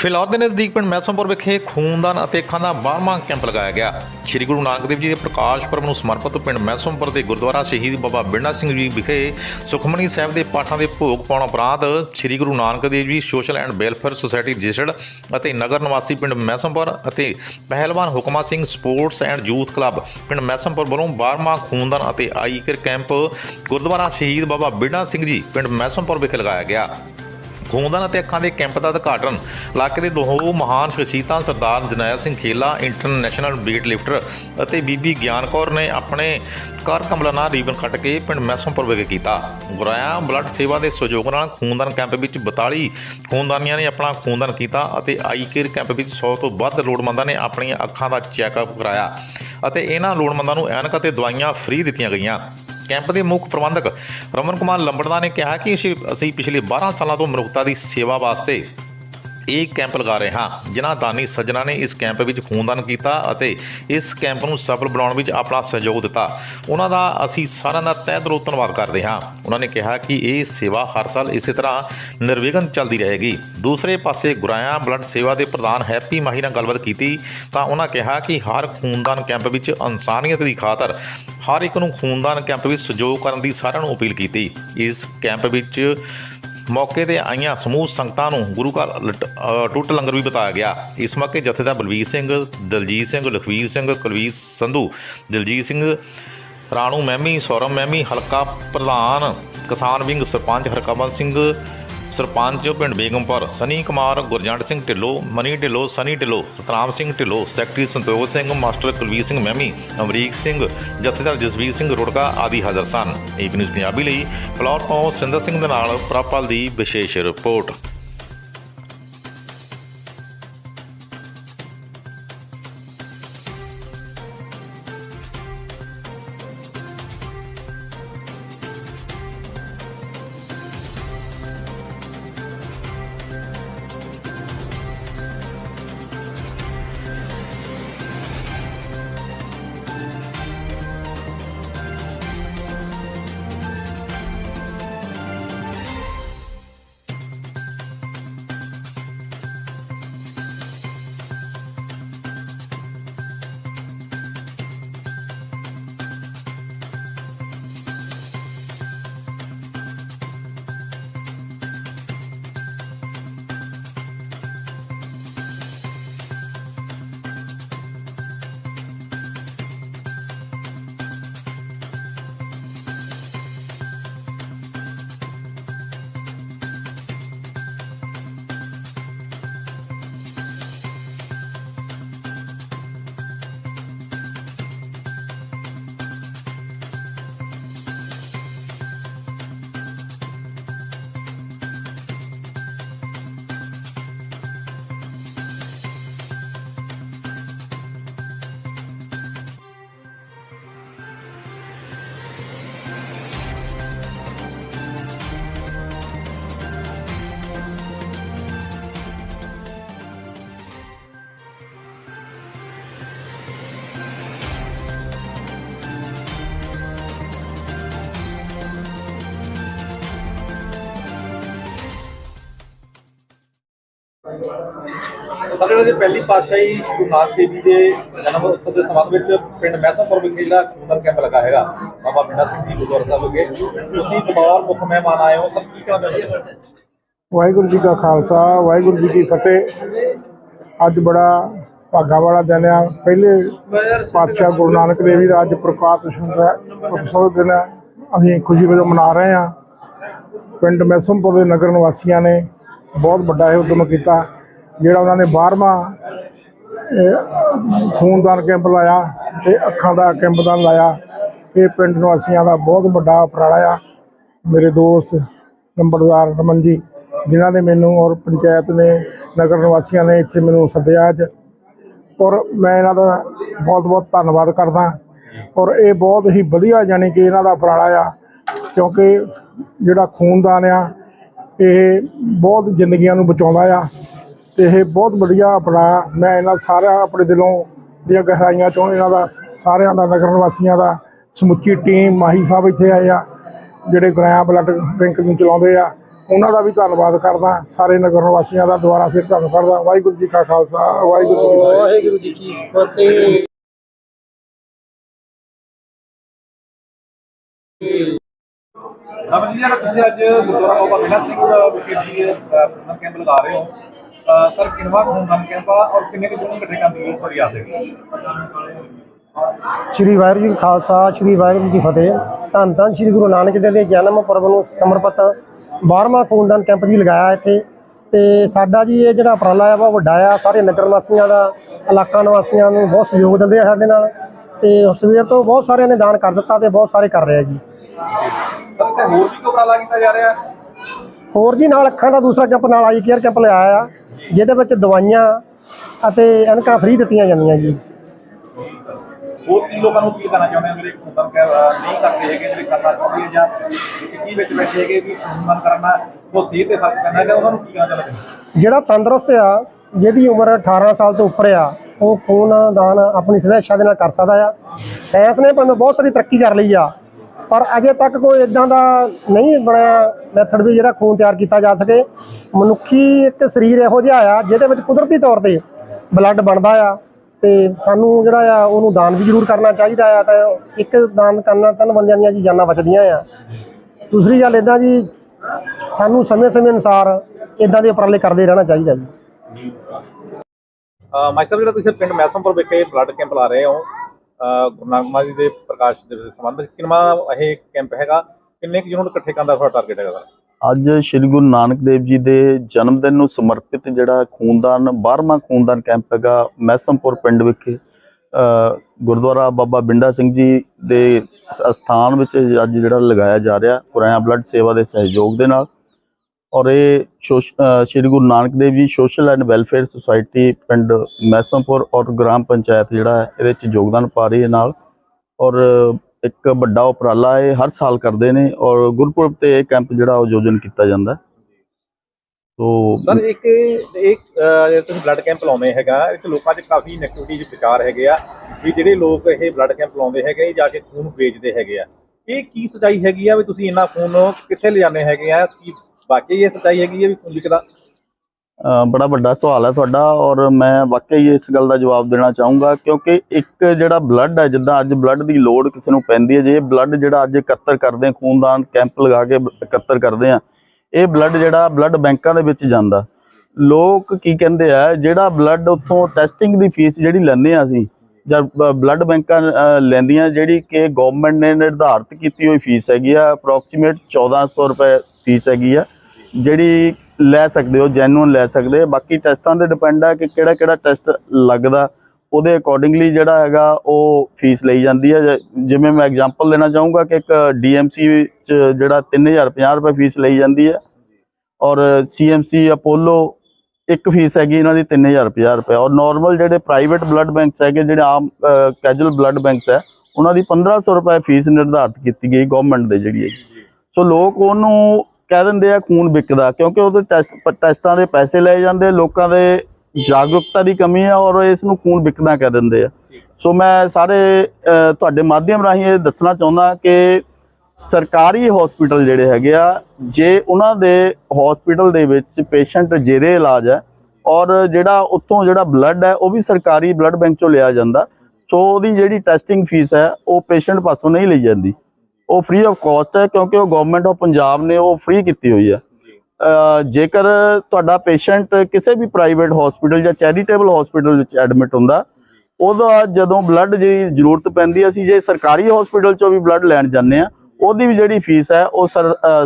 ਫਿਲੌਰ ਦੇ ਨਜ਼ਦੀਕ ਪਿੰਡ ਮੈਸੋਂਪੁਰ ਵਿਖੇ ਖੂਨਦਾਨ ਅਤੇ ਅੱਖਾਂ ਦਾ 12ਵਾਂ ਕੈਂਪ ਲਗਾਇਆ ਗਿਆ। ਸ੍ਰੀ ਗੁਰੂ ਨਾਨਕ ਦੇਵ ਜੀ ਦੇ ਪ੍ਰਕਾਸ਼ ਪੁਰਬ ਨੂੰ ਸਮਰਪਿਤ ਪਿੰਡ ਮੈਸੋਂਪੁਰ ਦੇ ਗੁਰਦੁਆਰਾ ਸ਼ਹੀਦ ਬਾਬਾ ਬਿੰਡਾ ਸਿੰਘ ਜੀ ਵਿਖੇ ਸੁਖਮਨੀ ਸਾਹਿਬ ਦੇ ਪਾਠਾਂ ਦੇ ਭੋਗ ਪਾਉਣ ਉਪਰੰਤ ਸ੍ਰੀ Guru Nanak Dev ji social and welfare society ਜੇਸੜ ਅਤੇ ਨਗਰ ਨਿਵਾਸੀ ਪਿੰਡ ਮੈਸੋਂਪੁਰ ਅਤੇ ਪਹਿਲਵਾਨ Hukma Singh sports and youth club ਪਿੰਡ ਮੈਸੋਂਪੁਰ ਵੱਲੋਂ 12ਵਾਂ ਖੂਨਦਾਨ ਅਤੇ ਆਈ ਕੈਂਪ ਗੁਰਦੁਆਰਾ ਸ਼ਹੀਦ ਬਾਬਾ ਬਿੰਡਾ ਸਿੰਘ ਜੀ ਪਿੰਡ ਮੈਸੋਂਪੁਰ ਵਿਖੇ ਲਗਾਇਆ ਗਿਆ। ਖੂਨਦਾਨ ਅਤੇ ਅੱਖਾਂ ਦੇ ਕੈਂਪ ਦਾ ਉਦਘਾਟਨ ਇਲਾਕੇ ਦੇ ਦੋ ਮਹਾਨ ਸ਼ਖਸੀਅਤਾਂ Sardar Jarnail Singh Khela, international weight lifter ਅਤੇ ਬੀਬੀ ਗਿਆਨ ਕੌਰ ਨੇ ਆਪਣੇ ਕਰ ਕਮਲਾ ਨਾਲ ਰੀਬਨ ਕੱਟ ਕੇ ਪਿੰਡ ਮੈਸੋਂਪੁਰ ਵਿਖੇ ਕੀਤਾ। ਗੁਰਾਇਆ ਬਲੱਡ ਸੇਵਾ ਦੇ ਸਹਿਯੋਗ ਨਾਲ ਖੂਨਦਾਨ ਕੈਂਪ ਵਿੱਚ 42 ਖੂਨਦਾਨੀਆਂ ਨੇ ਆਪਣਾ ਖੂਨਦਾਨ ਕੀਤਾ ਅਤੇ ਆਈ ਕੇਅਰ ਕੈਂਪ ਵਿੱਚ 100 ਤੋਂ ਵੱਧ ਲੋੜਵੰਦਾਂ ਨੇ ਆਪਣੀਆਂ ਅੱਖਾਂ ਦਾ ਚੈੱਕਅਪ ਕਰਾਇਆ ਅਤੇ ਇਹਨਾਂ ਲੋੜਵੰਦਾਂ ਨੂੰ ਐਨਕ ਅਤੇ ਦਵਾਈਆਂ ਫ੍ਰੀ ਦਿੱਤੀਆਂ ਗਈਆਂ। ਕੈਂਪ ਦੇ ਮੁੱਖ ਪ੍ਰਬੰਧਕ ਰਮਨ ਕੁਮਾਰ ਲੰਬੜਦਾ ਨੇ ਕਿਹਾ ਕਿ ਅਸੀਂ ਅਸੀਂ ਪਿਛਲੇ 12 ਸਾਲਾਂ ਤੋਂ ਮਨੁੱਖਤਾ ਦੀ ਸੇਵਾ ਵਾਸਤੇ ਇਹ ਕੈਂਪ ਲਗਾ ਰਹੇ ਹਾਂ। ਜਿਨ੍ਹਾਂ ਦਾਨੀ ਸੱਜਣਾ ਨੇ ਇਸ ਕੈਂਪ ਵਿੱਚ ਖੂਨਦਾਨ ਕੀਤਾ ਅਤੇ ਇਸ ਕੈਂਪ ਨੂੰ ਸਫਲ ਬਣਾਉਣ ਵਿੱਚ ਆਪਣਾ ਸਹਿਯੋਗ ਦਿੱਤਾ। ਉਹਨਾਂ ਦਾ ਅਸੀਂ ਸਾਰਿਆਂ ਦਾ ਤਹਿ ਦਿਲੋਂ ਧੰਨਵਾਦ ਕਰਦੇ ਹਾਂ। ਉਹਨਾਂ ਨੇ ਕਿਹਾ ਕਿ ਇਹ ਸੇਵਾ ਹਰ ਸਾਲ ਇਸੇ ਤਰ੍ਹਾਂ ਨਿਰਵਿਘਨ ਚੱਲਦੀ ਰਹੇਗੀ। ਦੂਸਰੇ ਪਾਸੇ ਗੁਰਾਇਆ ਬਲੱਡ ਸੇਵਾ ਦੇ ਪ੍ਰਧਾਨ ਹੈਪੀ ਮਾਹੀ ਨਾਲ ਗੱਲਬਾਤ ਕੀਤੀ ਤਾਂ ਉਹਨਾਂ ਕਿਹਾ ਕਿ ਹਰ ਖੂਨਦਾਨ ਕੈਂਪ ਵਿੱਚ ਇਨਸਾਨੀਅਤ ਦੀ ਖਾਤਰ ਹਰ ਇੱਕ ਨੂੰ ਖੂਨਦਾਨ ਕੈਂਪ ਵਿੱਚ ਸਹਿਯੋਗ ਕਰਨ ਦੀ ਸਾਰਿਆਂ ਨੂੰ ਅਪੀਲ ਕੀਤੀ। ਇਸ ਕੈਂਪ ਵਿੱਚ ਮੌਕੇ ਤੇ ਆਈਆਂ ਸਮੂਹ ਸੰਗਤਾਂ ਨੂੰ ਗੁਰੂ ਘਰ ਲਟ- ਟੁੱਟ ਲੰਗਰ ਵੀ ਬਤਾਇਆ ਗਿਆ। ਇਸ ਮੌਕੇ ਜਥੇਦਾਰ ਬਲਵੀਰ ਸਿੰਘ, ਦਲਜੀਤ ਸਿੰਘ, ਲਖਵੀਰ ਸਿੰਘ, ਕੁਲਵੀਰ ਸੰਧੂ, ਦਿਲਜੀਤ ਸਿੰਘ ਰਾਣੂ ਮਹਿਮੀ ਸੌਰਮ ਮਹਿਮੀ, ਹਲਕਾ ਪ੍ਰਧਾਨ ਕਿਸਾਨ ਵਿੰਗ ਸਰਪੰਚ ਹਰਕਮਲ ਸਿੰਘ ਸਰਪੰਚ ਪਿੰਡ ਬੇਗਮਪੁਰ, ਸਨੀ ਕੁਮਾਰ, ਗੁਰਜੰਟ ਸਿੰਘ ਢਿੱਲੋਂ, ਮਨੀ ਢਿੱਲੋਂ, ਸਨੀ ਢਿੱਲੋਂ, ਸਤਨਾਮ ਸਿੰਘ ਢਿੱਲੋਂ, ਸੈਕਟਰੀ ਸੰਤੋਖ ਸਿੰਘ, ਮਾਸਟਰ ਕੁਲਵੀਰ ਸਿੰਘ ਮਹਿਮੀ, ਅਮਰੀਕ ਸਿੰਘ, ਜਥੇਦਾਰ ਜਸਵੀਰ ਸਿੰਘ ਰੁੜਕਾ ਆਦਿ ਹਾਜ਼ਰ ਸਨ। ਏਬੀ ਨਿਊਜ਼ ਪੰਜਾਬੀ ਲਈ ਫਲੋਰ ਤੋਂ ਸਿੰਦਰ ਸਿੰਘ ਦੇ ਨਾਲ ਪ੍ਰਾਪਲ ਦੀ ਵਿਸ਼ੇਸ਼ ਰਿਪੋਰਟ। ਸਾਡੇ ਨਾਲ ਪਹਿਲੀ ਪਾਤਸ਼ਾਹੀ ਗੁਰੂ ਨਾਨਕ ਦੇਵ ਜੀ ਦੇ ਜਨਮ ਉਤਸਵ ਦੇ ਸੰਬੰਧ ਵਿੱਚ ਪਿੰਡ ਮੈਸਾਂਪੁਰ ਵਿਖੇ ਜਿਹੜਾ ਖੂਨਦਾਨ ਕੈਂਪ ਲੱਗਾ ਹੈਗਾ, ਬਾਬਾ ਬਿੰਦਾ ਸਿੰਘ ਜੀ ਗੁਰਦੁਆਰਾ ਸਾਹਿਬ ਵਿਖੇ। ਤੁਸੀਂ ਬਤੌਰ ਮੁੱਖ ਮਹਿਮਾਨ ਆਏ ਹੋ, ਸਭ ਕੀ ਕਹਿਣਾ ਵਾਹਿਗੁਰੂ ਜੀ ਕਾ ਖਾਲਸਾ, ਵਾਹਿਗੁਰੂ ਜੀ ਕੀ ਫਤਿਹ। ਅੱਜ ਬੜਾ ਭਾਗਾ ਵਾਲਾ ਦਿਨ ਆ। ਪਹਿਲੇ ਪਾਤਸ਼ਾਹ ਗੁਰੂ ਨਾਨਕ ਦੇਵ ਜੀ ਦਾ ਅੱਜ ਪ੍ਰਕਾਸ਼ ਉਤਸਵ ਦਿਨ ਹੈ। ਅਸੀਂ ਖੁਸ਼ੀ ਵਜੋਂ ਮਨਾ ਰਹੇ ਹਾਂ। ਪਿੰਡ ਮੈਸਮਪੁਰ ਦੇ ਨਗਰ ਨਿਵਾਸੀਆਂ ਨੇ ਬਹੁਤ ਵੱਡਾ ਇਹ ਉਦਮ ਕੀਤਾ। ਜਿਹੜਾ ਉਹਨਾਂ ਨੇ 12ਵਾਂ ਖੂਨਦਾਨ ਕੈਂਪ ਲਾਇਆ ਤੇ ਅੱਖਾਂ ਦਾ ਕੈਂਪ ਦਾ ਲਾਇਆ। ਇਹ ਪਿੰਡ ਨਿਵਾਸੀਆਂ ਦਾ ਬਹੁਤ ਵੱਡਾ ਉਪਰਾਲਾ ਆ। ਮੇਰੇ ਦੋਸਤ ਨੰਬਰਦਾਰ ਰਮਨ ਜੀ, ਜਿਨ੍ਹਾਂ ਨੇ ਮੈਨੂੰ ਔਰ ਪੰਚਾਇਤ ਨੇ, ਨਗਰ ਨਿਵਾਸੀਆਂ ਨੇ ਇੱਥੇ ਮੈਨੂੰ ਸੱਦਿਆ ਅੱਜ। ਔਰ ਮੈਂ ਇਹਨਾਂ ਦਾ ਬਹੁਤ ਬਹੁਤ ਧੰਨਵਾਦ ਕਰਦਾ। ਔਰ ਇਹ ਬਹੁਤ ਹੀ ਵਧੀਆ ਜਾਣੀ ਕਿ ਇਹਨਾਂ ਦਾ ਉਪਰਾਲਾ ਆ, ਕਿਉਂਕਿ ਜਿਹੜਾ ਖੂਨਦਾਨ ਆ, ਇਹ ਬਹੁਤ ਜ਼ਿੰਦਗੀਆਂ ਨੂੰ ਬਚਾਉਂਦਾ ਆ। ਤੇ ਇਹ ਬਹੁਤ ਵਧੀਆ ਉਪਰਾਲਾ ਮੈਂ ਇਹਨਾਂ ਸਾਰਿਆਂ ਆਪਣੇ ਦਿਲੋਂ ਦੀਆਂ ਗਹਿਰਾਈਆਂ ਚੋਂ ਇਹਨਾਂ ਦਾ ਸਾਰਿਆਂ ਦਾ ਨਗਰ ਨਿਵਾਸੀਆਂ ਦਾ ਸਮੁੱਚੀ ਟੀਮ ਮਾਹੀ ਸਾਹਿਬ ਇੱਥੇ ਆਏ ਆ ਜਿਹੜੇ ਗ੍ਰਾਮ ਬਲੱਡ ਬੈਂਕ ਨੂੰ ਚਲਾਉਂਦੇ ਆ ਉਹਨਾਂ ਦਾ ਵੀ ਧੰਨਵਾਦ ਕਰਦਾ ਸਾਰੇ ਨਗਰ ਵਾਸੀਆਂ ਦਾ ਦੁਆਰਾ ਫਿਰ ਧੰਨਵਾਦ ਕਰਦਾ ਵਾਹਿਗੁਰੂ ਜੀ ਕਾ ਖਾਲਸਾ ਵਾਹਿਗੁਰੂ ਜੀ ਕੀ ਫਤਿਹ। ਵਾਹਿਗੁਰੂ ਜੀ ਕੀ ਫਤਿਹ। ਰਮਨ ਜੀ ਜਿਹੜਾ ਤੁਸੀਂ ਅੱਜ ਗੁਰਦੁਆਰਾ ਬਾਬਾ ਬਿਨਾ ਸਿੰਘ ਵਿਖੇ ਜੀ ਕੈਂਪ ਲਗਾ ਰਹੇ ਹੋ ਸਰ ਕਿੰਨਵਾ ਖੂਨਦਾਨ ਕੈਂਪ ਆ ਔਰ ਕਿੰਨੇ ਕੁ ਜੁਨ ਇਕੱਠੇ ਕਰਨ ਦੀ ਆਸ ਹੈ? ਸ੍ਰੀ ਵਾਹਿਗੁਰੂ ਜੀ ਕਾ ਖਾਲਸਾ ਸ੍ਰੀ ਵਾਹਿਗੁਰੂ ਜੀ ਕੀ ਫਤਿਹ। ਧੰਨ ਧੰਨ ਸ੍ਰੀ ਗੁਰੂ ਨਾਨਕ ਦੇਵ ਦੇ ਜਨਮ ਪੁਰਬ ਨੂੰ ਸਮਰਪਿਤ 12ਵਾਂ ਖੂਨਦਾਨ ਕੈਂਪ ਜੀ ਲਗਾਇਆ ਇੱਥੇ। ਤੇ ਸਾਡਾ ਜੀ ਇਹ ਜਿਹੜਾ ਉਪਰਾਲਾ ਆ ਬਹੁਤ ਵੱਡਾ ਆ। ਸਾਰੇ ਨਗਰ ਵਾਸੀਆਂ ਦਾ ਇਲਾਕਾ ਨਿਵਾਸੀਆਂ ਨੂੰ ਬਹੁਤ ਸਹਿਯੋਗ ਦਿੰਦੇ ਆ ਸਾਡੇ ਨਾਲ। ਤੇ ਸਵੇਰ ਤੋਂ ਬਹੁਤ ਸਾਰਿਆਂ ਨੇ ਦਾਨ ਕਰ ਦਿੱਤਾ ਤੇ ਬਹੁਤ ਸਾਰੇ ਕਰ ਰਹੇ ਆ ਜੀ। ਸਰ ਤੇ ਹੋਰ ਵੀ ਕੋਈ ਉਪਰਾਲਾ ਕੀਤਾ ਜਾ ਰਿਹਾ? ਹੋਰ ਜੀ ਨਾਲ ਅੱਖਾਂ ਦਾ ਦੂਸਰਾ ਕੈਂਪ ਨਾਲ ਆਈ ਕੇਅਰ ਕੈਂਪ ਲਗਾਇਆ ਆ ਜਿਹਦੇ ਵਿੱਚ ਦਵਾਈਆਂ ਅਤੇ ਐਨਕਾਂ ਫ੍ਰੀ ਦਿੱਤੀਆਂ ਜਾਂਦੀਆਂ ਜੀ। ਹੋਰ ਕੀ ਲੋਕਾਂ ਨੂੰ ਅਪੀਲ ਕਰਨਾ ਚਾਹੁੰਦੇ ਹੋ ਜਿਹੜੇ ਕੈਂਪ ਅ, ਨਹੀਂ ਕਰਦੇ ਹੈਗੇ ਜਿਹੜੇ ਕਰਨਾ ਚਾਹੁੰਦੇ ਆ ਜਾਂ ਵਿੱਚ ਕੀ ਵਿੱਚ ਬੈਠੇ ਹੈਗੇ ਵੀ ਖੂਨਦਾਨ ਕਰਨਾ ਉਹ ਸਿਹਤ ਤੇ ਫ਼ਰਕ ਪੈਂਦਾ ਹੈਗਾ ਉਹਨਾਂ ਨੂੰ ਕੀ ਕਹਿਣਾ ਚਾਹੁੰਦੇ ਜਿਹੜਾ ਤੰਦਰੁਸਤ ਆ ਜਿਹਦੀ ਉਮਰ 18 ਸਾਲ ਤੋਂ ਉੱਪਰ ਆ ਉਹ ਖੂਨ ਦਾਨ ਆਪਣੀ ਸਵੈ ਇੱਛਾ ਦੇ ਨਾਲ ਕਰ ਸਕਦਾ ਆ। ਸਾਇੰਸ ਨੇ ਭਾਵੇਂ ਬਹੁਤ ਸਾਰੀ ਤਰੱਕੀ ਕਰ ਲਈ ਆ ਪਰ ਅਜੇ ਤੱਕ ਕੋਈ ਇਦਾਂ ਦਾ ਨਹੀਂ ਬਣਿਆ ਮੈਥਡ ਵੀ ਜਿਹੜਾ ਖੂਨ ਤਿਆਰ ਕੀਤਾ ਜਾ ਸਕੇ। ਮਨੁੱਖੀ ਇੱਕ ਸਰੀਰ ਇਹੋ ਜਿਹਾ ਆ, ਜਿਹਦੇ ਵਿੱਚ ਕੁਦਰਤੀ ਤੌਰ ਤੇ ਬਲੱਡ ਬਣਦਾ ਆ ਤੇ ਸਾਨੂੰ ਜਿਹੜਾ ਆ, ਉਹਨੂੰ ਦਾਨ ਵੀ ਜ਼ਰੂਰ ਕਰਨਾ ਚਾਹੀਦਾ ਆ। ਤਾਂ ਇੱਕ ਦਾਨ ਕਰਨਾ ਤਿੰਨ ਬੰਦਿਆਂ ਦੀਆਂ ਜੀ ਜਾਨਾਂ ਬਚਦੀਆਂ ਆ। ਦੂਸਰੀ ਗੱਲ ਇਦਾਂ ਜੀ, ਸਾਨੂੰ ਸਮੇਂ-ਸਮੇਂ ਅਨੁਸਾਰ ਇਦਾਂ ਦੇ ਉਪਰਾਲੇ ਕਰਦੇ ਰਹਿਣਾ ਚਾਹੀਦਾ ਜੀ। ਮਾਈ ਸਾਹਿਬ ਜਿਹੜਾ ਤੁਸੀਂ ਪਿੰਡ ਮੈਸਮਪੁਰ ਵਿਖੇ ਬਲੱਡ ਕੈਂਪ ਲਾ ਰਹੇ ਹੋ ਗੁਰੂ ਨਾਨਕ ਦੇਵ ਜੀ ਦੇ ਪ੍ਰਕਾਸ਼ ਦਿਵਸ ਦੇ ਸੰਬੰਧ ਵਿੱਚ ਇਹ ਕੈਂਪ ਹੈਗਾ? ਕਿੰਨੇ ਕੁ ਹੁਣ ਇਕੱਠੇ ਕਰਨ ਦਾ ਤੁਹਾਡਾ ਟਾਰਗੇਟ ਹੈਗਾ ਸਰ? ਅੱਜ ਸ੍ਰੀ ਗੁਰੂ ਨਾਨਕ ਦੇਵ ਜੀ ਦੇ ਜਨਮ ਦਿਨ ਨੂੰ ਸਮਰਪਿਤ ਜਿਹੜਾ ਖੂਨਦਾਨ 12ਵਾਂ ਖੂਨਦਾਨ ਕੈਂਪ ਹੈਗਾ ਮੈਸਮਪੁਰ ਪਿੰਡ ਵਿਖੇ ਗੁਰਦੁਆਰਾ ਬਾਬਾ ਬਿੰਡਾ ਸਿੰਘ ਜੀ ਦੇ ਸ- ਅਸਥਾਨ ਵਿੱਚ ਅੱਜ ਜਿਹੜਾ ਲਗਾਇਆ ਜਾ ਰਿਹਾ, ਪੁਰਾਣਾ ਬਲੱਡ ਸੇਵਾ ਦੇ ਸਹਿਯੋਗ ਦੇ ਨਾਲ। ਔਰ ਇਹ ਸੋਸ਼- ਸ੍ਰੀ ਗੁਰੂ Nanak Dev ji social and welfare society ਪਿੰਡ ਮੈਸਮਪੁਰ ਔਰ ਗ੍ਰਾਮ ਪੰਚਾਇਤ ਜਿਹੜਾ ਹੈ, ਇਹਦੇ ਵਿੱਚ ਯੋਗਦਾਨ ਪਾ ਰਹੀ ਹੈ ਨਾਲ। ਔਰ ਇੱਕ ਵੱਡਾ ਉਪਰਾਲਾ ਇਹ ਹਰ ਸਾਲ ਕਰਦੇ ਨੇ ਔਰ ਗੁਰਪੁਰਬ ਤੇ ਇਹ ਕੈਂਪ ਜਿਹੜਾ ਉਹ ਆਯੋਜਨ ਕੀਤਾ ਜਾਂਦਾ ਹੈ। ਸਰ ਇੱਕ ਇਹ ਜਿਹੜਾ ਤੁਸੀਂ ਬਲੱਡ ਕੈਂਪ ਲਾਉਂਦੇ ਹੈਗਾ ਇਹ ਲੋਕਾਂ 'ਚ ਕਾਫੀ ਨੈਗੇਟਿਵਿਟੀ ਦੇ ਵਿਚਾਰ ਹੈਗੇ ਆ ਵੀ ਜਿਹੜੇ ਲੋਕ ਇਹ ਬਲੱਡ ਕੈਂਪ ਲਾਉਂਦੇ ਹੈਗੇ ਇਹ ਜਾ ਕੇ ਖੂਨ ਵੇਚਦੇ ਹੈਗੇ ਆ। ਇਹ ਕੀ ਸਚਾਈ ਹੈਗੀ ਆ ਵੀ ਤੁਸੀਂ ਇੰਨਾ ਖੂਨ ਕਿੱਥੇ ਲਿਜਾਣੇ ਹੈਗੇ ਆ? ਕੀ ਵਾਕਈ ਇਹ ਸਚਾਈ ਹੈਗੀ ਆ ਵੀ ਖੂਨ ਵਿਕਦਾ? ਅ, ਬੜਾ ਵੱਡਾ ਸਵਾਲ ਹੈ ਤੁਹਾਡਾ ਔਰ ਮੈਂ ਵਾਕਈ ਇਸ ਗੱਲ ਦਾ ਜਵਾਬ ਦੇਣਾ ਚਾਹੂੰਗਾ ਕਿਉਂਕਿ ਇੱਕ ਜਿਹੜਾ ਬਲੱਡ ਹੈ, ਜਿੱਦਾਂ ਅੱਜ ਬਲੱਡ ਦੀ ਲੋੜ ਕਿਸੇ ਨੂੰ ਪੈਂਦੀ ਹੈ, ਜੇ ਬਲੱਡ ਜਿਹੜਾ ਅੱਜ ਇਕੱਤਰ ਕਰਦੇ ਆ ਖੂਨਦਾਨ ਕੈਂਪ ਲਗਾ ਕੇ ਇਕੱਤਰ ਕਰਦੇ ਆ ਇਹ ਬਲੱਡ ਜਿਹੜਾ ਬਲੱਡ ਬੈਂਕਾਂ ਦੇ ਵਿੱਚ ਜਾਂਦਾ। ਲੋਕ ਕੀ ਕਹਿੰਦੇ ਆ, ਜਿਹੜਾ ਬਲੱਡ ਉੱਥੋਂ ਟੈਸਟਿੰਗ ਦੀ ਫੀਸ ਜਿਹੜੀ ਲੈਂਦੇ ਆ ਅਸੀਂ, ਜਾਂ ਬਲੱਡ ਬੈਂਕਾਂ ਲੈਂਦੀਆਂ, ਜਿਹੜੀ ਕਿ ਗਵਰਨਮੈਂਟ ਨੇ ਨਿਰਧਾਰਿਤ ਕੀਤੀ ਹੋਈ ਫੀਸ ਹੈਗੀ ਆ ਅਪਰੋਕਸੀਮੇਟ 1400 ਰੁਪਏ ਫੀਸ ਹੈਗੀ ਆ, ਜਿਹੜੀ ਲੈ ਸਕਦੇ ਹੋ ਜੈਨੂਨ ਲੈ ਸਕਦੇ ਹੋ। ਬਾਕੀ ਟੈਸਟਾਂ ਤੇ ਡਿਪੈਂਡ ਹੈ ਕਿ ਕਿਹੜਾ ਕਿਹੜਾ ਟੈਸਟ ਲੱਗਦਾ ਉਹਦੇ ਅਕੋਰਡਿੰਗਲੀ ਜਿਹੜਾ ਹੈਗਾ ਉਹ ਫੀਸ ਲਈ ਜਾਂਦੀ ਹੈ ਜਿਵੇਂ ਮੈਂ ਐਗਜ਼ਾਮਪਲ ਦੇਣਾ ਚਾਹੂੰਗਾ ਕਿ ਇੱਕ ਡੀਐਮਸੀ ਚ ਜਿਹੜਾ 3050 ਰੁਪਏ ਫੀਸ ਲਈ ਜਾਂਦੀ ਹੈ ਔਰ ਸੀਐਮਸੀ ਅਪੋਲੋ ਇੱਕ ਫੀਸ ਹੈਗੀ ਇਹਨਾਂ ਦੀ 3050 ਰੁਪਏ। ਔਰ ਨਾਰਮਲ ਜਿਹੜੇ ਪ੍ਰਾਈਵੇਟ ਬਲੱਡ ਬੈਂਕਸ ਹੈਗੇ ਜਿਹੜੇ ਆਮ ਕੈਜੂਅਲ ਬਲੱਡ ਬੈਂਕਸ ਹੈ ਉਹਨਾਂ ਦੀ 1500 ਰੁਪਏ ਫੀਸ ਨਿਰਧਾਰਿਤ ਕੀਤੀ ਗਈ ਗਵਰਨਮੈਂਟ ਦੇ ਜਿਹੜੀ ਹੈਗੀ। ਸੋ ਲੋਕ ਉਹਨੂੰ ਕਹਿ ਦਿੰਦੇ ਆ ਖੂਨ ਵਿਕਦਾ ਕਿਉਂਕਿ ਉਹਦੇ ਟੈਸਟ ਟੈਸਟਾਂ ਦੇ ਪੈਸੇ ਲਏ ਜਾਂਦੇ ਲੋਕਾਂ ਦੇ ਜਾਗਰੂਕਤਾ ਦੀ ਕਮੀ ਹੈ ਔਰ ਇਸ ਨੂੰ ਖੂਨ ਵਿਕਦਾ ਕਹਿ ਦਿੰਦੇ ਆ। ਸੋ ਮੈਂ ਸਾਰੇ ਤੁਹਾਡੇ ਮਾਧਿਅਮ ਰਾਹੀਂ ਇਹ ਦੱਸਣਾ ਚਾਹੁੰਦਾ ਕਿ ਸਰਕਾਰੀ ਹਸਪੀਟਲ ਜਿਹੜੇ ਹੈਗੇ ਆ ਜੇ ਉਹਨਾਂ ਦੇ ਹਸਪੀਟਲ ਦੇ ਵਿੱਚ ਪੇਸ਼ੈਂਟ ਜੇਰੇ ਇਲਾਜ ਹੈ ਔਰ ਜਿਹੜਾ ਉੱਥੋਂ ਜਿਹੜਾ ਬਲੱਡ ਹੈ ਉਹ ਵੀ ਸਰਕਾਰੀ ਬਲੱਡ ਬੈਂਕ ਚੋਂ ਲਿਆ ਜਾਂਦਾ ਸੋ ਉਹਦੀ ਜਿਹੜੀ ਟੈਸਟਿੰਗ ਫੀਸ ਹੈ ਉਹ ਪੇਸ਼ੈਂਟ ਪਾਸੋਂ ਨਹੀਂ ਲਈ ਜਾਂਦੀ। ਉਹ ਫ੍ਰੀ ਆਫ ਕਾਸਟ ਹੈ ਕਿਉਂਕਿ ਉਹ ਗਵਰਨਮੈਂਟ ਆਫ ਪੰਜਾਬ ਨੇ ਉਹ ਫ੍ਰੀ ਕੀਤੀ ਹੋਈ ਹੈ। ਜੇਕਰ ਤੁਹਾਡਾ ਪੇਸ਼ੈਂਟ ਕਿਸੇ ਵੀ ਪ੍ਰਾਈਵੇਟ ਹਸਪੀਟਲ ਜਾਂ ਚੈਰੀਟੇਬਲ ਹਸਪੀਟਲ ਵਿੱਚ ਐਡਮਿਟ ਹੁੰਦਾ ਉਹਦਾ ਜਦੋਂ ਬਲੱਡ ਦੀ ਜ਼ਰੂਰਤ ਪੈਂਦੀ ਅਸੀਂ ਜੇ ਸਰਕਾਰੀ ਹਸਪੀਟਲ ਚੋਂ ਵੀ ਬਲੱਡ ਲੈਣ ਜਾਂਦੇ ਆ ਉਹਦੀ ਵੀ ਜਿਹੜੀ ਫੀਸ ਹੈ ਉਹ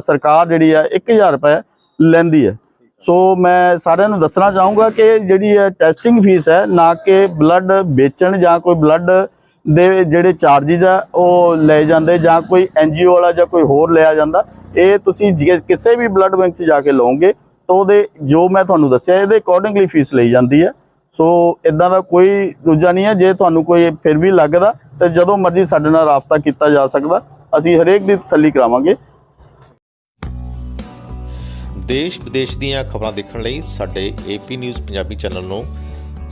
ਸਰਕਾਰ ਜਿਹੜੀ ਹੈ 1000 ਰੁਪਏ ਲੈਂਦੀ ਹੈ। ਸੋ ਮੈਂ ਸਾਰਿਆਂ ਨੂੰ ਦੱਸਣਾ ਚਾਹੂੰਗਾ ਕਿ ਜਿਹੜੀ ਹੈ ਟੈਸਟਿੰਗ ਫੀਸ ਹੈ ਨਾ ਕਿ ਬਲੱਡ ਵੇਚਣ ਜਾਂ ਕੋਈ ਬਲੱਡ ਦੇ ਜਿਹੜੇ ਚਾਰजेस ਆ, ਉਹ ਲਏ ਜਾਂਦੇ ਜਾਂ ਕੋਈ ਐਨਜੀਓ ਵਾਲਾ ਜਾਂ ਕੋਈ ਹੋਰ ਲਿਆ ਜਾਂਦਾ, ਇਹ ਤੁਸੀਂ ਜੇ ਕਿਸੇ ਵੀ ਬਲੱਡ ਬੈਂਕ 'ਚ ਜਾ ਕੇ ਲਓਗੇ, ਤਾਂ ਉਹਦੇ ਜੋ ਮੈਂ ਤੁਹਾਨੂੰ ਦੱਸਿਆ, ਇਹਦੇ ਅਕੋਰਡਿੰਗਲੀ ਫੀਸ ਲਈ ਜਾਂਦੀ ਹੈ। ਸੋ ਇਦਾਂ ਦਾ ਕੋਈ ਦੂਜਾ ਨਹੀਂ ਹੈ, ਜੇ ਤੁਹਾਨੂੰ ਕੋਈ ਫਿਰ ਵੀ ਲੱਗਦਾ, ਤਾਂ ਜਦੋਂ ਮਰਜ਼ੀ ਸਾਡੇ ਨਾਲ ਰਾਬਤਾ ਕੀਤਾ ਜਾ ਸਕਦਾ, ਅਸੀਂ ਹਰੇਕ ਦੀ ਤਸੱਲੀ ਕਰਾਵਾਂਗੇ। ਦੇਸ਼ ਵਿਦੇਸ਼ ਦੀਆਂ ਖਬਰਾਂ ਦੇਖਣ ਲਈ ਸਾਡੇ ਏਪੀ ਨਿਊਜ਼ ਪੰਜਾਬੀ ਚੈਨਲ ਨੂੰ